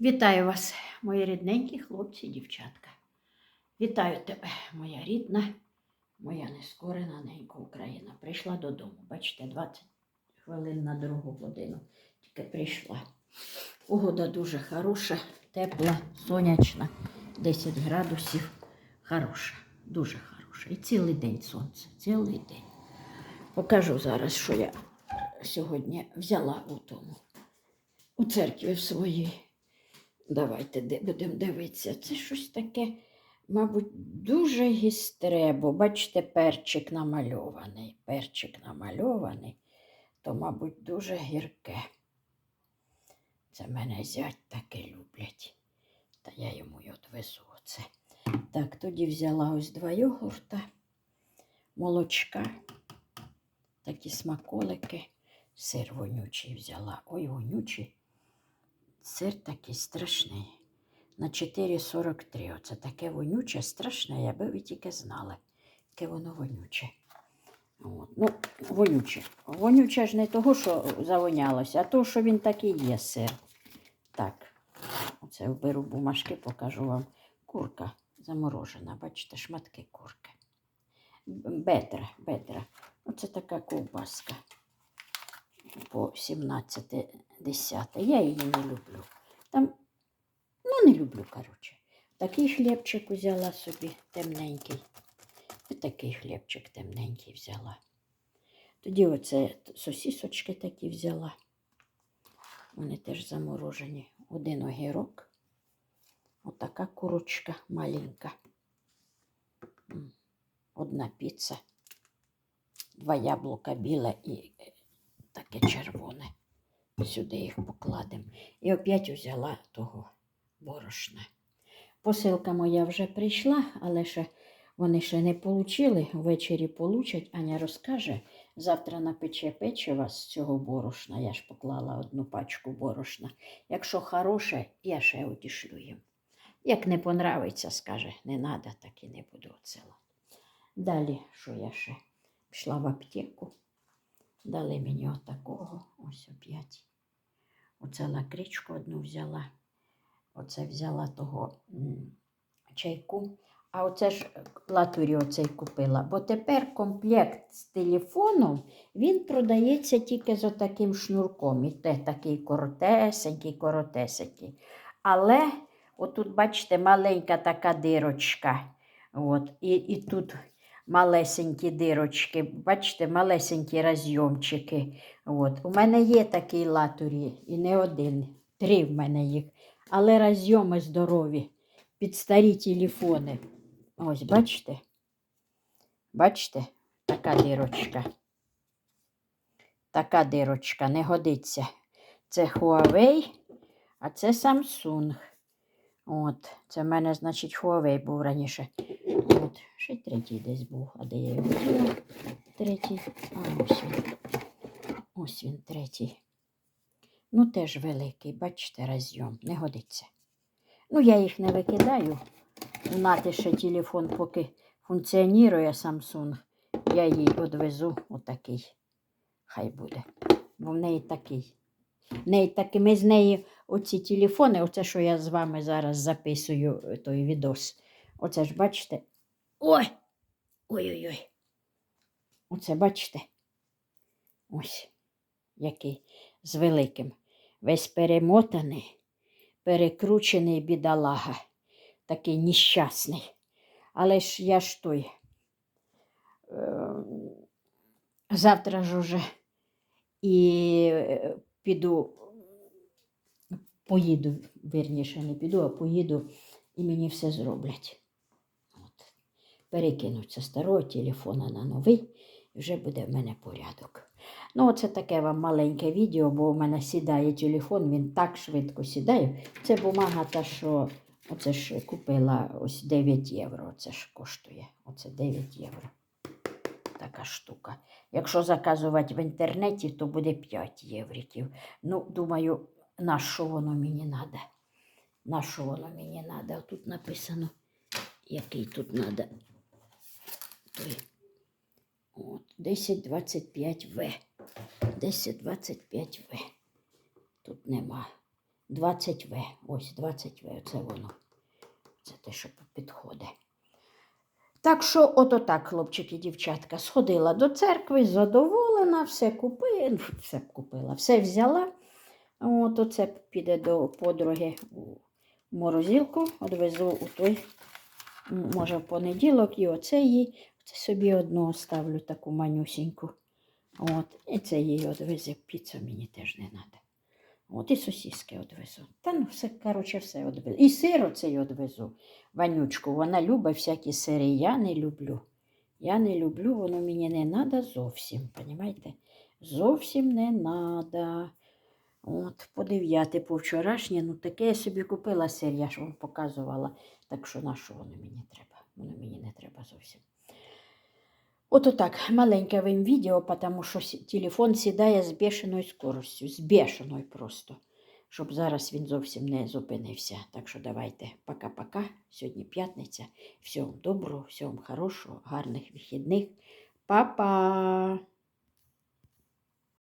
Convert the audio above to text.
Вітаю вас, мої рідненькі хлопці і дівчатка. Вітаю тебе, моя рідна, моя нескорена ненька Україна. Прийшла додому. Бачите, 20 хвилин на другу годину. Тільки прийшла. Погода дуже хороша, тепла, сонячна, 10 градусів. Хороша, дуже хороша. І цілий день сонце, цілий день. Покажу зараз, що я сьогодні взяла у тому, у церкві своїй. Давайте де- будемо дивитися. Це щось таке, мабуть, дуже гістре, бо бачите, перчик намальований. Перчик намальований, то, мабуть, дуже гірке. Це мене зять таке люблять. Та я йому й одвезу оце. Так, тоді взяла ось два йогурта, молочка, такі смаколики, сир вонючий взяла. Ой, вонючий. Сир такий страшний. На 4,43. Оце таке вонюче, страшне, аби ви тільки знали, яке воно вонюче. От. Ну, вонюче. Вонюче ж не того, що завонялося, а того, що він такий є сир. Так, оце вберу бумажки, покажу вам. Курка заморожена, бачите, шматки курки. Бедра, бедра. Оце така ковбаска по 17-10. Я її не люблю. Там, ну, не люблю, коротше. Такий хлібчик взяла собі темненький. І такий хлібчик темненький взяла. Тоді оце сосісочки такі взяла. Вони теж заморожені. Один огірок. Отака курочка маленька. Одна піца. Два яблука біле і е, таке червоне. Сюди їх покладемо. І опять взяла того борошна. Посилка моя вже прийшла, але ще вони ще не получили. Ввечері получать. Аня розкаже. Завтра напече печива з цього борошна. Я ж поклала одну пачку борошна. Якщо хороше, я ще одішлю їм. Як не понравиться, скаже, не треба, так і не буду оцела. Далі, що я ще? Пішла в аптеку. Дали мені отакого, ось оп'ять. Оце лакричку одну взяла. Оце взяла того чайку. А оце ж латурі оцей купила. Бо тепер комплект з телефоном він продається тільки з отаким шнурком. І те такий коротесенький, коротесенький. Але отут, бачите, маленька така дирочка. От, і, і тут малесенькі дирочки, бачите, малесенькі розйомчики. От. У мене є такий латурі, і не один, три в мене їх. Але розйоми здорові під старі телефони. Ось, бачите? Бачите, така дирочка. Така дирочка не годиться. Це Huawei, а це Samsung. От, це в мене, значить, Huawei був раніше. От, ще третій десь був. А де я його взяла? Третій. А ось він. Ось він третій. Ну, теж великий, бачите, розйом. Не годиться. Ну, я їх не викидаю. У Нати ще телефон поки функціонує Samsung. Я їй одвезу отакий. Хай буде. Бо в неї такий. Неї таки, ми з неї оці телефони, оце, що я з вами зараз записую, е, той відос. Оце ж бачите. Ой! Ой-ой-ой. Оце бачите? Ось який з великим. Весь перемотаний, перекручений бідолага, такий нещасний. Але ж я ж той. Е, завтра ж уже і е, піду, поїду, вірніше, не піду, а поїду і мені все зроблять. Перекинуться старого телефона на новий, і вже буде в мене порядок. Ну, оце таке вам маленьке відео, бо у мене сідає телефон, він так швидко сідає. Це бумага та, що оце ж купила ось 9 євро. Це ж коштує. Оце 9 євро. Така штука. Якщо заказувати в інтернеті, то буде 5 євриків. Ну, думаю, на що воно мені треба? На що воно мені треба? Тут написано, який тут треба. Той. От, 1025В. 1025В. Тут нема. 20В. Ось 20В, оце воно. Це те, що підходить. Так що, ото так, хлопчики, дівчатка, сходила до церкви, задоволена, все купила, ну, все купила, все взяла. От оце піде до подруги у морозилку, одвезу у той, може, в понеділок, і оце їй, це собі одну оставлю таку манюсіньку. От, і це їй одвезе, піцу мені теж не треба. От і сосиски одвезу. Та ну все, коротше, все одвезу. І сир оцей одвезу. Ванючку, вона любить всякі сири. Я не люблю. Я не люблю, воно мені не треба зовсім. Понімаєте? Зовсім не треба. От, подив'яти по вчорашнє, ну таке я собі купила сир, я ж вам показувала. Так що на що воно мені треба? Воно мені не треба зовсім. Ото так, маленьке вам відео, тому що телефон сідає з бешеною скоростю, з бешеною просто, щоб зараз він зовсім не зупинився. Так що давайте, пока-пока. Сьогодні п'ятниця. Всього доброго, всього хорошого, гарних вихідних. Па-па!